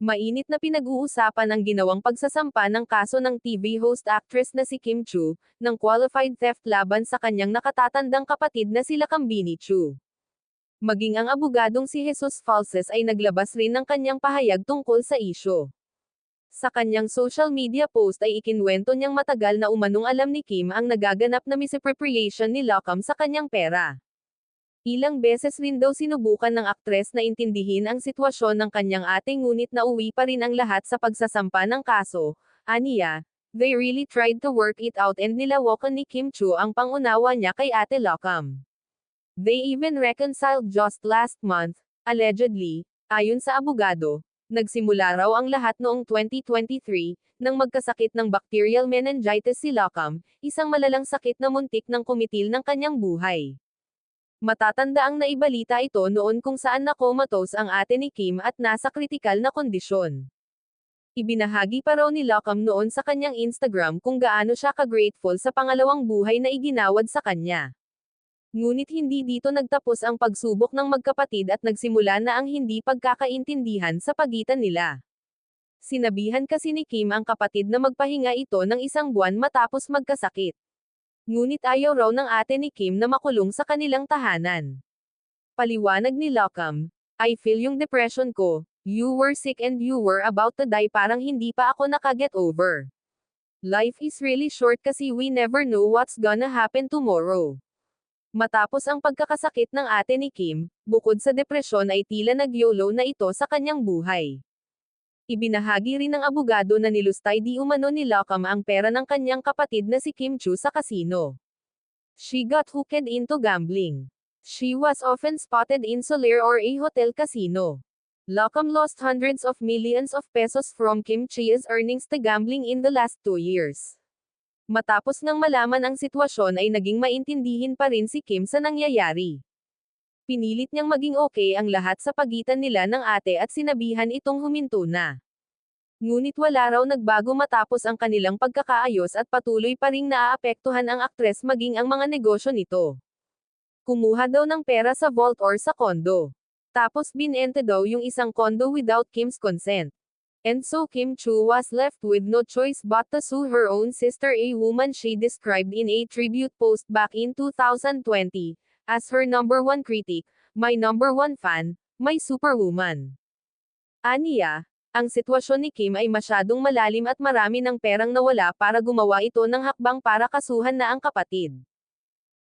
Mainit na pinag-uusapan ang ginawang pagsasampa ng kaso ng TV host actress na si Kim Chu, ng qualified theft laban sa kanyang nakatatandang kapatid na sila Kambini Chu. Maging ang abogadong si Jesus Falses ay naglabas rin ng kanyang pahayag tungkol sa isyo. Sa kanyang social media post ay ikinwento niyang matagal na umanong alam ni Kim ang nagaganap na misappropriation ni Lockham sa kanyang pera. Ilang beses rin daw sinubukan ng aktres na intindihin ang sitwasyon ng kanyang ate ngunit nauwi pa rin ang lahat sa pagsasampa ng kaso. Aniya, they really tried to work it out and nilawakan ni Kim Chu ang pangunawa niya kay ate Lockham. They even reconciled just last month, allegedly, ayon sa abogado. Nagsimula raw ang lahat noong 2023, nang magkasakit ng bacterial meningitis si Lockham, isang malalang sakit na muntik ng kumitil ng kanyang buhay. Matatanda ang naibalita ito noon kung saan na comatose ang ate ni Kim at nasa kritikal na kondisyon. Ibinahagi pa raw ni Lockham noon sa kanyang Instagram kung gaano siya ka-grateful sa pangalawang buhay na iginawad sa kanya. Ngunit hindi dito nagtapos ang pagsubok ng magkapatid at nagsimula na ang hindi pagkakaintindihan sa pagitan nila. Sinabihan kasi ni Kim ang kapatid na magpahinga ito ng isang buwan matapos magkasakit. Ngunit ayaw raw ng ate ni Kim na makulong sa kanilang tahanan. Paliwanag ni Lockham, I feel yung depression ko, you were sick and you were about to die parang hindi pa ako nakaget over. Life is really short kasi we never know what's gonna happen tomorrow. Matapos ang pagkakasakit ng ate ni Kim, bukod sa depresyon ay tila nagyolo na ito sa kanyang buhay. Ibinahagi rin ng abogado na nilustay di umano ni Lockham ang pera ng kanyang kapatid na si Kim Chu sa kasino. She got hooked into gambling. She was often spotted in Soler or a hotel casino. Lockham lost hundreds of millions of pesos from Kim Chia's earnings to gambling in the last two years. Matapos nang malaman ang sitwasyon ay naging maintindihin pa rin si Kim sa nangyayari. Pinilit niyang maging okay ang lahat sa pagitan nila ng ate at sinabihan itong huminto na. Ngunit wala raw nagbago matapos ang kanilang pagkakaayos at patuloy pa ring naaapektuhan ang aktres maging ang mga negosyo nito. Kumuha daw ng pera sa vault or sa kondo. Tapos binente daw yung isang kondo without Kim's consent. And so Kim Chu was left with no choice but to sue her own sister a woman she described in a tribute post back in 2020, as her number one critic, my number one fan, my superwoman. Aniya, ang sitwasyon ni Kim ay masyadong malalim at marami ng perang nawala para gumawa ito ng hakbang para kasuhan na ang kapatid.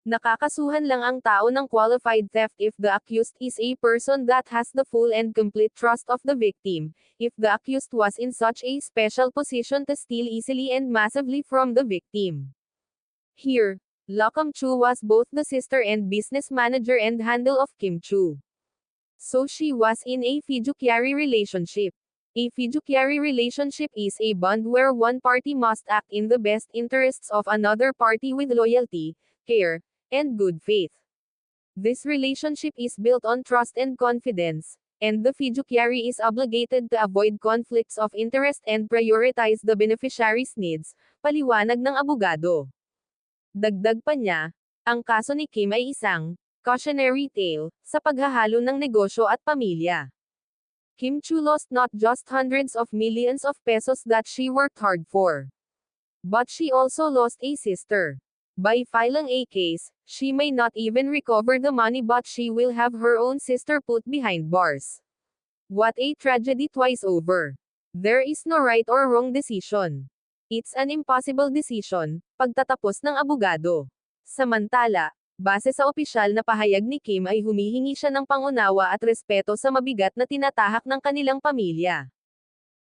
Nakakasuhan lang ang tao ng qualified theft if the accused is a person that has the full and complete trust of the victim, if the accused was in such a special position to steal easily and massively from the victim. Here, Lockham Chu was both the sister and business manager and handle of Kim Chu. So she was in a fiduciary relationship. A fiduciary relationship is a bond where one party must act in the best interests of another party with loyalty, care, and good faith. This relationship is built on trust and confidence, and the fiduciary is obligated to avoid conflicts of interest and prioritize the beneficiary's needs, paliwanag ng abogado. Dagdag pa niya, ang kaso ni Kim ay isang cautionary tale sa paghahalo ng negosyo at pamilya. Kim Chu lost not just hundreds of millions of pesos that she worked hard for. But she also lost a sister. By filing a case, she may not even recover the money but she will have her own sister put behind bars. What a tragedy twice over. There is no right or wrong decision. It's an impossible decision, pagtatapos ng abogado. Samantala, base sa opisyal na pahayag ni Kim ay humihingi siya ng pangunawa at respeto sa mabigat na tinatahak ng kanilang pamilya.